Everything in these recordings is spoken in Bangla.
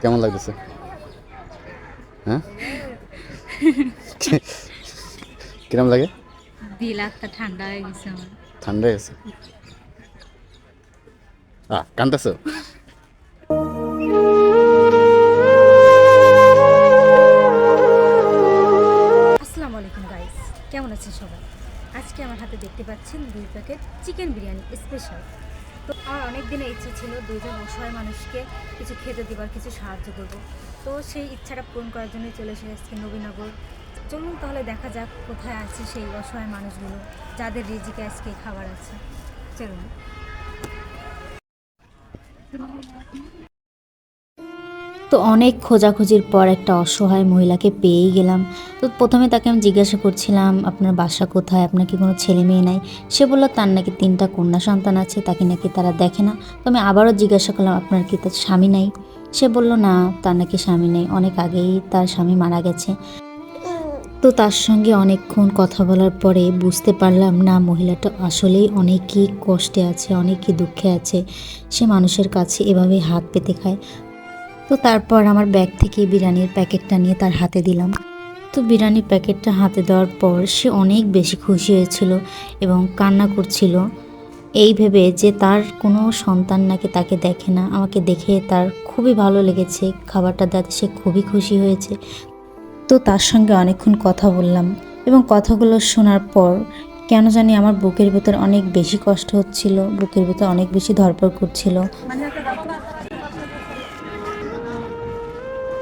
কেমন লাগতেছে? হ্যাঁ? কিরম লাগে? দিল ঠান্ডা হয়ে গেছে আমার। ঠান্ডা হয়ে গেছে? আহ কান্দাছো আসসালামু আলাইকুম গাইস কেমন আছেন সবাই? আজকে আমার হাতে দেখতে পাচ্ছেন দুই প্যাকেট চিকেন বিরিয়ানি স্পেশাল তো আমার অনেক দিনের ইচ্ছে ছিল দুজন অসহায় মানুষকে কিছু খেতে দেবার, কিছু সাহায্য করব। তো সেই ইচ্ছাটা পূরণ করার জন্যই চলে এসে আজকে নবীনগর। চলুন তাহলে দেখা যাক কোথায় আছে সেই অসহায় মানুষগুলো, যাদের রিজিকে আজকে খাবার আছে। চলুন। তো অনেক খোঁজাখুঁজির পর একটা অসহায় মহিলাকে পেয়েই গেলাম। তো প্রথমে তাকে আমি জিজ্ঞাসা করছিলাম, আপনার বাসা কোথায়? আপনার কি কোনো ছেলে মেয়ে নাই? সে বলল, তার নাকি তিনটা কন্যা সন্তান আছে, তাকে নাকি তারা দেখে না। তো আমি আবারও জিজ্ঞাসা করলাম, আপনার কি তার স্বামী নাই? সে বলল, না, তার নাকি স্বামী নেই। অনেক আগেই তার স্বামী মারা গেছে। তো তার সঙ্গে অনেকক্ষণ কথা বলার পরে বুঝতে পারলাম, না, মহিলাটা আসলেই অনেকই কষ্টে আছে, অনেকই দুঃখে আছে। সে মানুষের কাছে এভাবে হাত পেতে খায়। তো তারপর আমার ব্যাগ থেকে বিরিয়ানির প্যাকেটটা নিয়ে তার হাতে দিলাম। তো বিরিয়ানির প্যাকেটটা হাতে দেওয়ার পর সে অনেক বেশি খুশি হয়েছিল এবং কান্না করছিল। এই ভেবে যে তার কোনো সন্তান নাকি তাকে দেখে না, আমাকে দেখে তার খুবই ভালো লেগেছে, খাবারটা দেওয়াতে সে খুবই খুশি হয়েছে। তো তার সঙ্গে অনেকক্ষণ কথা বললাম এবং কথাগুলো শোনার পর কেন জানি আমার বুকের ভেতর অনেক বেশি কষ্ট হচ্ছিল, বুকের ভেতর অনেক বেশি ধরপড় করছিল।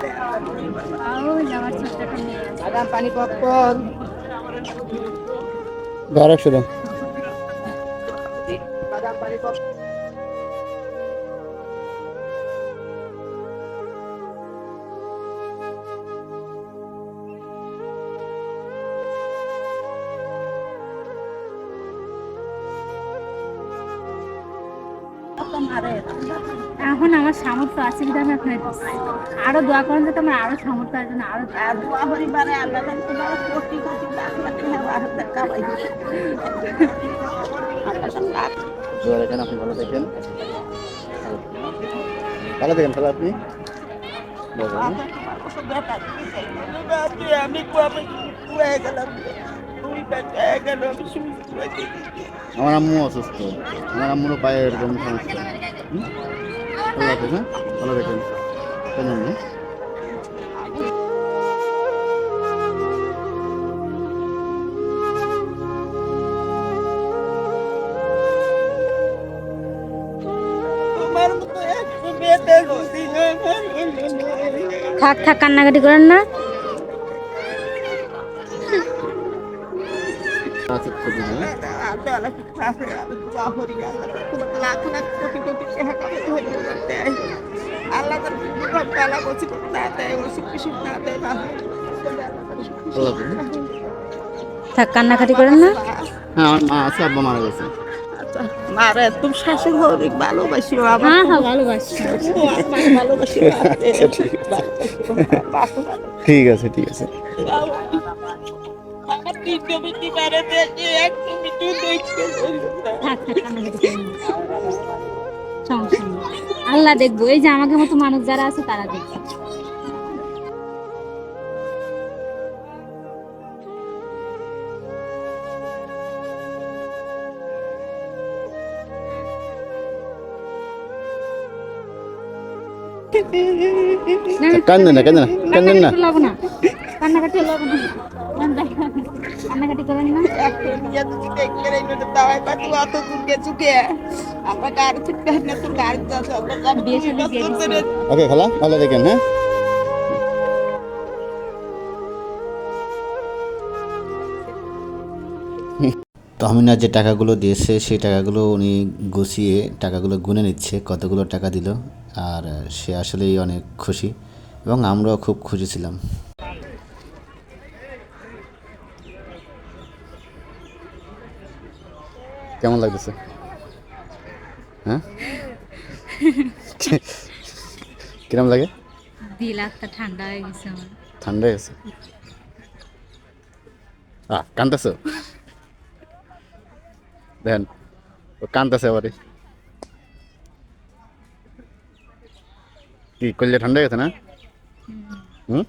কান্না আমার ছোট্টটা নিয়ে আসো। এখন আমার সামর্থ্য আছে কিন্তু আমি আপনার আরও দোয়া করেন যাতে আমার আরও সামর্থ্য আছে না আরও আর দোয়া আল্লাহ তোমার কোটি কোটি লাখ লাখ কামাই দিবে। আল্লাহ দোয়া রাখেন আপনি ভালো থাকেন ভালো থাকেন তাহলে আপনি? তোমার। আমি হয়ে গেলাম। আমার আম্মু অসুস্থ। আমার আম্মুরও পায়ে এরকম সমস্যা? ভালো থাকেন হ্যাঁ? ভালো থাকেন। কেন। থাক থাক, কান্নাকাটি করেন না। থাক কান্নাকাটি করেন না। হ্যাঁ আমার মা আছে আব্বা মারা গেছে। আচ্ছা, মারা তুমি শাশুড় হবি ভালোবাসিও হ্যাঁ হ্যাঁ ভালোবাসি। ও আমাকে ঠিক আছে ঠিক আছে। তিনটে দেখতে আল্লাহ দেখব। এই যে আমাকে মতো মানুষ যারা আছে তারা দেখবে। না, না, কান্দেন না কান্দেন না। কান্দেন না। কান্নাকাটি করলে হবে না। কান্নাকাটি করেন না? একটা নিয়ে তুমি দেখলে রে নতে দাওয়াই পাতু অত দূর গেছু আমরা গাড়ি ছুটতে না তো গাড়ি যাচ্ছে আমরা গাড়ি বিয়ে শাদী ওকে খালা ভালো থাকেন হ্যাঁ? তহমিনা যে টাকাগুলো দিয়েছে সেই টাকাগুলো উনি গুছিয়ে টাকাগুলো গুনে নিচ্ছে কতগুলো টাকা দিল আর সে আসলেই অনেক খুশি এবং আমরাও খুব খুশি ছিলাম। কেমন লাগতেছে? হ্যাঁ? কিরম লাগে? দিল ঠান্ডা হয়ে গেছে আমার। ঠান্ডা হয়ে গেছে? আহ কানতেছো? দেখেন ও কানতেছে আবারই। কি করলে ঠান্ডা গেছে না? হুম?